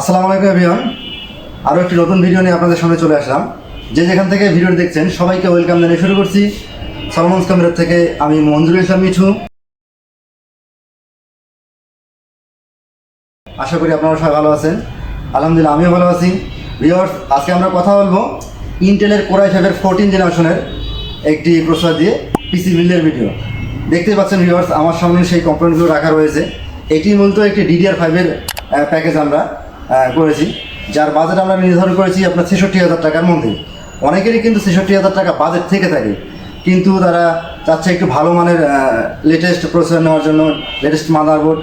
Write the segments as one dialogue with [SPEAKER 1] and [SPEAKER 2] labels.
[SPEAKER 1] আসসালামু আলাইকুম এভিয়ন আরও একটি নতুন ভিডিও নিয়ে আপনাদের সামনে চলে আসলাম। যে যেখান থেকে ভিডিও দেখছেন, সবাইকে ওয়েলকাম জানিয়ে শুরু করছি। সলমন্স কামিরার থেকে আমি মঞ্জুর ইসলাম মিঠু। আশা করি আপনারা সবাই ভালো আছেন। আলহামদুলিল্লাহ, আমিও ভালো আছি। ভিওর্স আজকে আমরা কথা বলব ইন্টেলের কোরাই ফাইভের ফোরটিন জেনারেশনের একটি প্রসেসর দিয়ে পিসি বিল্ডের ভিডিও দেখতেই পাচ্ছেন ভিওর্স আমার সামনে সেই কম্পোনেন্টগুলো রাখা রয়েছে। এটি মূলত একটি ডিডিআর ফাইভের প্যাকেজ আমরা। করেছি। যার বাজেট আমরা নির্ধারণ করেছি আপনার ছেষট্টি হাজার টাকার মধ্যে। অনেকেরই কিন্তু ছেষট্টি হাজার টাকা বাজেট থেকে থাকে। কিন্তু তারা চাচ্ছে একটু ভালো মানের লেটেস্ট প্রসেসর নেওয়ার জন্য লেটেস্ট মাদারবোর্ড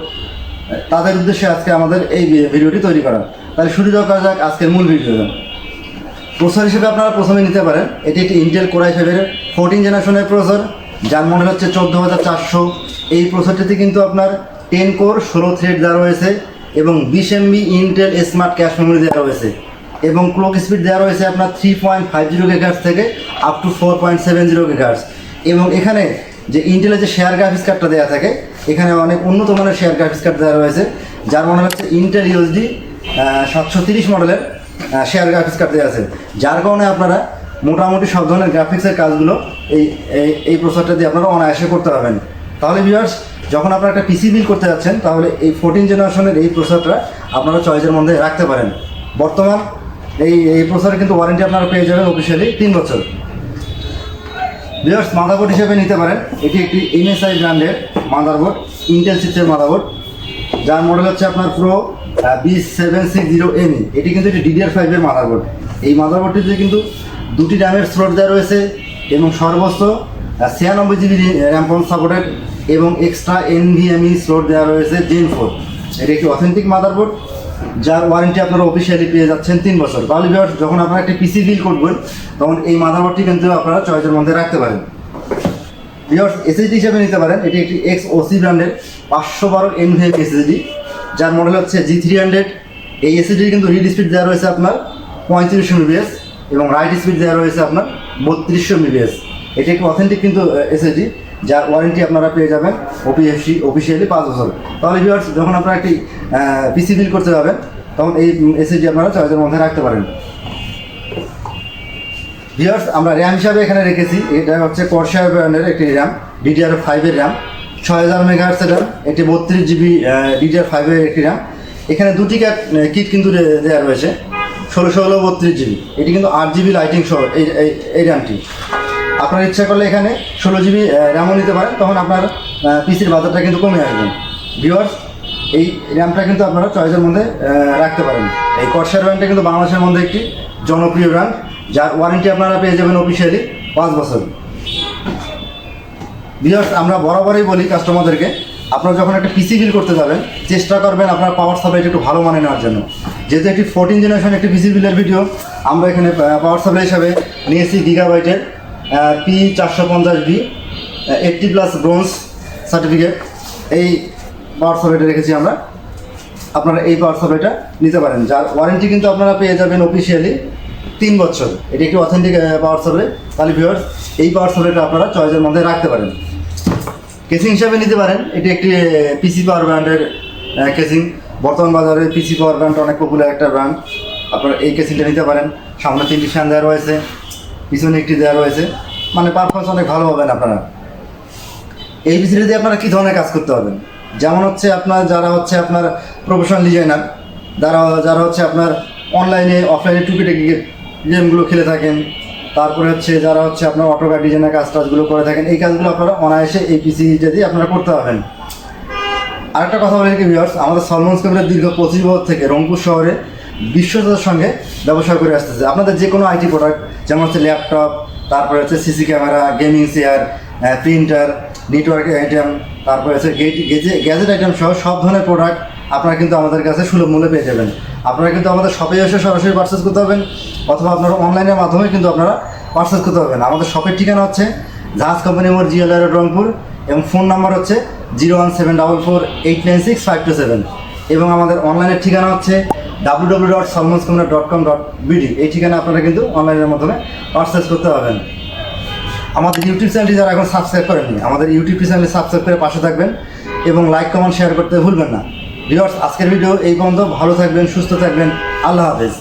[SPEAKER 1] তাদের উদ্দেশ্যে আজকে আমাদের এই ভিডিওটি তৈরি করা। তাহলে শুরু করা যাক আজকের মূল ভিডিও প্রসেসর হিসেবে আপনারা প্রথমে নিতে পারেন। এটি একটি ইন্টেল কোরাই ফাইভের ফোরটিন জেনারেশনের প্রসেসর যার মডেল হচ্ছে চোদ্দ হাজার চারশো। এই প্রসেসরটিতে কিন্তু আপনার টেন কোর ষোলো থ্রেড দেওয়া রয়েছে। এবং বিশ MB Intel smart cache memory দেওয়া রয়েছে। এবং ক্লক স্পিড দেওয়া রয়েছে আপনার three point five zero gigahertz থেকে up to four point seven zero gigahertz এবং এখানে যে ইন্টেলের যে শেয়ার গ্রাফিক্স কার্ডটা দেওয়া থাকে, এখানে অনেক উন্নত মানের শেয়ার গ্রাফিক্স কার্ড দেওয়া রয়েছে, যার মনে হচ্ছে ইন্টেল ইউএসডি সাতশো তিরিশ মডেলের শেয়ার গ্রাফিক্স কার্ড দেওয়া আছে। যার কারণে আপনারা মোটামুটি সব ধরনের গ্রাফিক্সের কাজগুলো এই, এই- প্রসেসরটা দিয়ে আপনারা অনায়াসে করতে পারবেন। তাহলে ভিউয়ার্স যখন আপনারা একটা পিসি বিল করতে যাচ্ছেন, তাহলে এই ফোরটিন জেনারেশনের এই প্রসেসরটা আপনারা চয়েসের মধ্যে রাখতে পারেন। বর্তমান এই এই প্রসেসরে কিন্তু ওয়ারেন্টি আপনারা পেয়ে যাবেন অফিসিয়ালি তিন বছর। ভিউয়ার্স মাদারবোর্ড হিসেবে নিতে পারেন। এটি একটি এমএসআই ব্র্যান্ডের মাদারবোর্ড ইন্টেল চিপসের মাদারবোর্ড যার মডেল হচ্ছে আপনার pro B seven six zero M এটি কিন্তু একটি ডিডিআর ফাইভের মাদারবোর্ড এই মাদারবোর্ডটিতে কিন্তু দুটি র্যামের স্লট দেওয়া রয়েছে এবং সর্বোচ্চ ছিয়ানব্বই জিবি র্যাম ফোন সাপোর্টেড এবং এক্সট্রা এনভিএমই স্লট দেওয়া রয়েছে জেন ফোর এটি একটি অথেন্টিক মাদারবোর্ড যার ওয়ারেন্টি আপনারা অফিসিয়ালি পেয়ে যাচ্ছেন তিন বছর। তাহলে যখন আপনারা একটি পিসি বিল করবেন, তখন এই মাদারবোর্ডটি কিন্তু আপনারা চয়েসের মধ্যে রাখতে পারেন। ভিওর্স এসএসডি হিসেবে নিতে পারেন। এটি একটি এক্স ওসি ব্র্যান্ডের পাঁচশো বারো এনভিএম এসএসডি যার মডেল হচ্ছে জি থ্রি হান্ড্রেড এই এসএসডি কিন্তু রিড স্পিড দেওয়া রয়েছে আপনার পঁয়ত্রিশশো মিবিএস এবং রাইট স্পিড দেওয়া রয়েছে আপনার বত্রিশশো মিবিএস এটি একটি অথেন্টিক কিন্তু এসএসডি যার ওয়ারেন্টি আপনারা পেয়ে যাবেন ওপিএফসি অফিসিয়ালি পাঁচ বছর। তাহলে ভিওর্স যখন আপনারা একটি পিসি বিল করতে যাবেন, তখন এই এসএসডি আপনারা চয়েসের মধ্যে রাখতে পারেন। ভিউয়ার্স আমরা র্যাম হিসাবে এখানে রেখেছি। এটা হচ্ছে কর্সার ব্র্যান্ডের একটি র্যাম ডিডিআর ফাইভের র্যাম ছয় হাজার মেগাহার্সের র্যাম এটি বত্রিশ জিবি ডিডিআর ফাইভের একটি র্যাম এখানে দুটি কিট কিন্তু দেওয়া রয়েছে। ষোলো ষোলো বত্রিশ জিবি এটি কিন্তু আট জিবি লাইটিং সহ এই- এই র্যামটি আপনার ইচ্ছা করলে এখানে ষোলো জিবি র্যামও নিতে পারেন, তখন আপনার পিসির বাজারটা কিন্তু কমে আসবে। ভিউয়ার্স এই র্যামটা কিন্তু আপনারা চয়েসের মধ্যে রাখতে পারেন। এই কর্সার ব্র্যান্ডটা কিন্তু বাংলাদেশের মধ্যে একটি জনপ্রিয় ব্র্যান্ড যার ওয়ারেন্টি আপনারা পেয়ে যাবেন অফিসিয়ালি পাঁচ বছর। বিয়ার্স আমরা বরাবরই বলি কাস্টমারদেরকে আপনারা যখন একটা পিসি বিল করতে যাবেন, চেষ্টা করবেন আপনার পাওয়ার সাপ্লাইটা একটু ভালো মানে নেওয়ার জন্য। যেহেতু একটি ফোরটিন জেনারেশন একটি পিসি বিলের ভিডিও আমরা এখানে পাওয়ার সাপ্লাই হিসাবে নিয়েছি গিগাবাইটের পি চারশো পঞ্চাশ B eighty plus bronze certificate এই পাওয়ার সাপ্লাইটা রেখেছি আমরা। আপনারা এই পাওয়ার সাপ্লাইটা নিতে পারেন। যার ওয়ারেন্টি কিন্তু আপনারা পেয়ে যাবেন অফিসিয়ালি তিন বছর। এটি একটি অথেন্টিক পাওয়ার সাপ্লাই তাহলে ভিউয়ার্স এই পাওয়ার সাপ্লাইটা আপনারা চয়েসের মধ্যে রাখতে পারেন। কেসিং হিসাবে নিতে পারেন। এটি একটি পিসি পাওয়ার ব্র্যান্ডের কেসিং বর্তমান বাজারে পিসি পাওয়ার ব্র্যান্ড অনেক পপুলার একটা ব্র্যান্ড আপনারা এই কেসিংটা নিতে পারেন। সামনে তিনটি ফ্যান দেওয়া রয়েছে। পিছনে একটি দেওয়া রয়েছে। মানে পারফরমেন্স অনেক ভালো পাবেন আপনারা। এই দিয়ে আপনারা কী ধরনের কাজ করতে পারবেন? যেমন হচ্ছে আপনার যারা হচ্ছে আপনার প্রফেশনাল ডিজাইনার যারা যারা হচ্ছে আপনার অনলাইনে অফলাইনে টুকিটাকি গেমগুলো খেলে থাকেন, তারপরে হচ্ছে যারা হচ্ছে আপনার অটোকার ডিজাইনের কাজ টাজগুলো করে থাকেন, এই কাজগুলো আপনারা অনায়াসে এই পিসিটা দিয়ে আপনারা করতে পারবেন। আরেকটা কথা বলি কি ভিউয়ার্স আমাদের সলমন্স ক্যামেরা দীর্ঘ পঁচিশ বছর থেকে রংপুর শহরে বিশ্বতার সঙ্গে ব্যবসা করে আসতেছে। আপনাদের যে কোনো আইটি প্রোডাক্ট যেমন হচ্ছে ল্যাপটপ তারপরে হচ্ছে CC camera gaming chair printer network item তারপরে হচ্ছে গ্যাজেট আইটেম সহ সব ধরনের প্রোডাক্ট আপনারা কিন্তু আমাদের কাছে সুলভ মূল্যে পেয়ে যাবেন। আপনারা কিন্তু আমাদের শপে এসে সরাসরি পার্চেস করতে পারবেন, অথবা আপনারা অনলাইনের মাধ্যমে কিন্তু আপনারা পার্চেস করতে পারবেন। আমাদের শপের ঠিকানা হচ্ছে জাহাজ কোম্পানি মোড় জিএলআর রংপুর, এবং ফোন নাম্বার হচ্ছে zero one seven double four eight nine six five two seven এবং আমাদের অনলাইনের ঠিকানা হচ্ছে W W dot Solmons dot com dot BD এই ঠিকানা আপনারা কিন্তু অনলাইনের মাধ্যমে পারচেস করতে পারবেন। আমাদের ইউটিউব চ্যানেলটি যারা এখন সাবস্ক্রাইব করেননি, আমাদের ইউটিউব চ্যানেলে সাবস্ক্রাইব করে পাশে থাকবেন এবং লাইক কমেন্ট শেয়ার করতে ভুলবেন না। ভিউয়ার্স আজকের ভিডিও এই পর্যন্ত। ভালো থাকবেন, সুস্থ থাকবেন। আল্লাহ হাফেজ।